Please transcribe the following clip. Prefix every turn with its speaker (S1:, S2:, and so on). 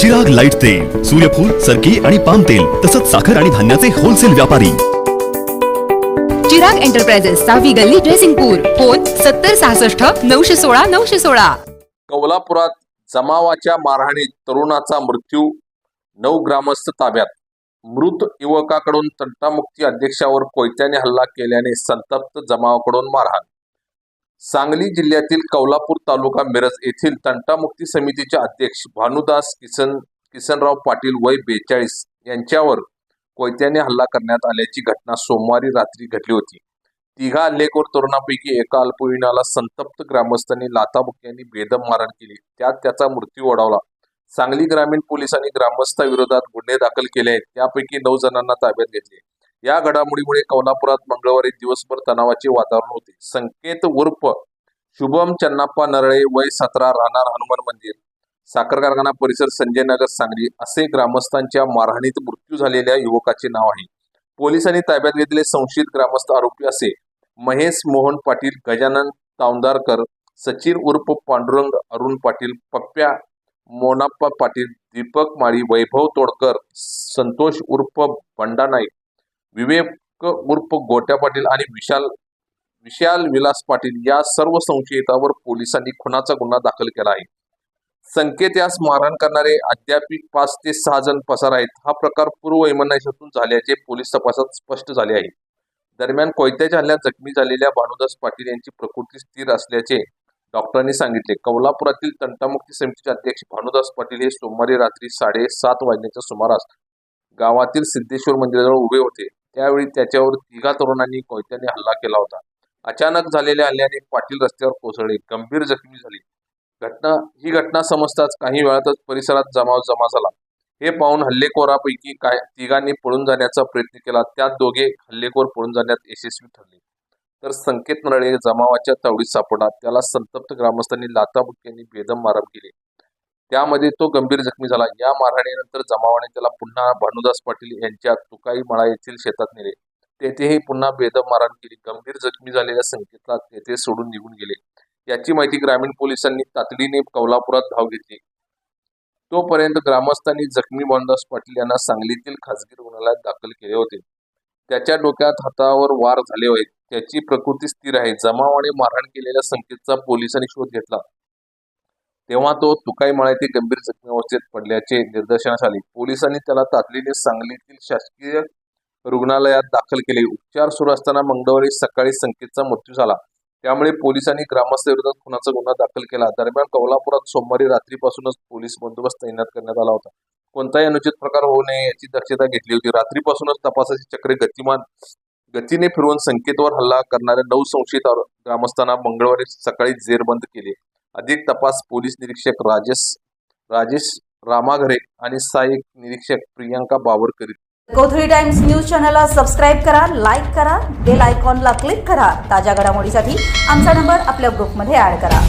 S1: Chirag light तेल सूर्यफूल सरकी आणि पाम तेल तसंच साखर आणि धान्याचे होलसेल व्यापारी.
S2: चिराग एंटरप्राइजेस सहावी गल्ली ड्रेसिंगपूर फोन सत्तर सहासष्ट नऊशे सोळा नऊशे सोळा.
S3: कौलापुरात जमावाच्या मारहाणीत तरुणाचा मृत्यू नऊ ग्रामस्थ ताब्यात. मृत युवकाकडून तंटामुक्ती अध्यक्षावर कोयत्याने हल्ला केल्याने संतप्त जमावाकडून मारहाण. सांगली जिल्ह्यातील कौलापूर तालुका मिरज येथील तंटामुक्ती समितीचे अध्यक्ष भानुदास किसन किसनराव पाटील वय बेचाळीस यांच्यावर कोयत्याने हल्ला करण्यात आल्याची घटना सोमवारी रात्री घडली होती. तिघा हल्लेखोर तरुणापैकी एका अल्पविनाला संतप्त ग्रामस्थांनी लाथाबुक्यांनी बेदम मारण केली. त्यात त्याचा मृत्यू ओढावला. सांगली ग्रामीण पोलिसांनी ग्रामस्थाविरोधात गुन्हे दाखल केले आहेत. त्यापैकी नऊ जणांना ताब्यात घेतले या घडामोडीमुळे कोल्हापुरात मंगळवारी दिवसभर तणावाचे वातावरण होते. संकेत उर्फ शुभम चन्नाप्पा नरळे वय सतरा राहणार हनुमान मंदिर. साखर कारखाना परिसर संजय नगर सांगली असे ग्रामस्थांच्या मारहाणीत मृत्यू झालेल्या युवकाचे नाव आहे. पोलिसांनी ताब्यात घेतलेले संशयित ग्रामस्थ आरोपी असे महेश मोहन पाटील गजानन तावदारकर सचिन उर्फ पांडुरंग अरुण पाटील पप्प्या मोनाप्पा पाटील दीपक माळी वैभव तोडकर संतोष उर्फ बंडा नाईक विवेक उर्फ गोट्या पाटील आणि विशाल विशाल विलास पाटील या सर्व संशयितावर पोलिसांनी खुनाचा गुन्हा दाखल केला आहे. संकेत यास मारहाण करणारे अद्याप पाच ते सहा जण पसार आहेत. हा प्रकार पूर्व इमानशातून झाल्याचे पोलीस तपासात स्पष्ट झाले आहे. दरम्यान कोयत्याच्या हल्ल्यात जखमी झालेल्या भानुदास पाटील यांची प्रकृती स्थिर असल्याचे डॉक्टरांनी सांगितले. कौलापुरातील तंटामुक्ती समितीचे अध्यक्ष भानुदास पाटील हे सोमवारी रात्री साडेसात वाजण्याच्या सुमारास गावातील सिद्धेश्वर मंदिराजवळ उभे होते. त्यावेळी त्याच्यावर तिघा तरुणांनी कोयत्याने हल्ला केला होता. अचानक झालेल्या हल्ल्याने पाटील रस्त्यावर कोसळले. गंभीर जखमी झाली. घटना ही घटना समजताच काही वेळातच परिसरात जमाव जमा झाला. हे पाहून हल्लेखोरापैकी काय तिघांनी पळून जाण्याचा प्रयत्न केला. त्यात दोघे हल्लेखोर पळून जाण्यात यशस्वी ठरले. तर संकेत नरळे जमावाच्या तावडीत सापडला. त्याला संतप्त ग्रामस्थांनी लाताबुक्यांनी बेदम मारहाण केली. त्यामध्ये तो गंभीर जखमी झाला. या मारहाणीनंतर जमावाने त्याला पुन्हा भानुदास पाटील यांच्या तुकाई मळा येथील शेतात नेले. तेथेही पुन्हा बेदम मारहाण केली. गंभीर जखमी झालेल्या संकेतला तेथे सोडून निघून गेले. याची माहिती ग्रामीण पोलिसांनी तातडीने कौलापुरात धाव घेतली. तोपर्यंत ग्रामस्थांनी जखमी भानुदास पाटील यांना सांगलीतील खासगी रुग्णालयात दाखल केले होते. त्याच्या डोक्यात हातावर वार झाले आहेत त्याची प्रकृती स्थिर आहे. जमावाने मारहाण केलेल्या संकेतचा पोलिसांनी शोध घेतला. तेव्हा तो तुकाई माळ्यातील गंभीर जखमी अवस्थेत पडल्याचे निदर्शनास आले. पोलिसांनी त्याला तातडीने सांगलीतील शासकीय रुग्णालयात दाखल केले. उपचार सुरू असताना मंगळवारी सकाळी संकेतचा मृत्यू झाला. त्यामुळे पोलिसांनी ग्रामस्थाविरोधात खुनाचा गुन्हा दाखल केला. दरम्यान कौलापुरात सोमवारी रात्रीपासूनच पोलीस बंदोबस्त तैनात करण्यात आला होता. कोणताही अनुचित प्रकार होऊ नये याची दक्षता घेतली होती. रात्रीपासूनच तपासाची चक्रे गतिमान गतीने फिरवून संकेतवर हल्ला करणाऱ्या नऊ संशयित ग्रामस्थांना मंगळवारी सकाळी जेरबंद केले. अधिक तपास पोलीस निरीक्षक राजेश राजेश रामाघरे आणि सहाय्यक निरीक्षक प्रियांका बावर करीत
S4: गोथरी टाइम्स न्यूज चॅनलला सबस्क्राईब करा लाईक करा बेल आयकॉनला क्लिक करा. ताज्या घडामोडीसाठी आमचा नंबर आपल्या ग्रुपमध्ये ॲड करा.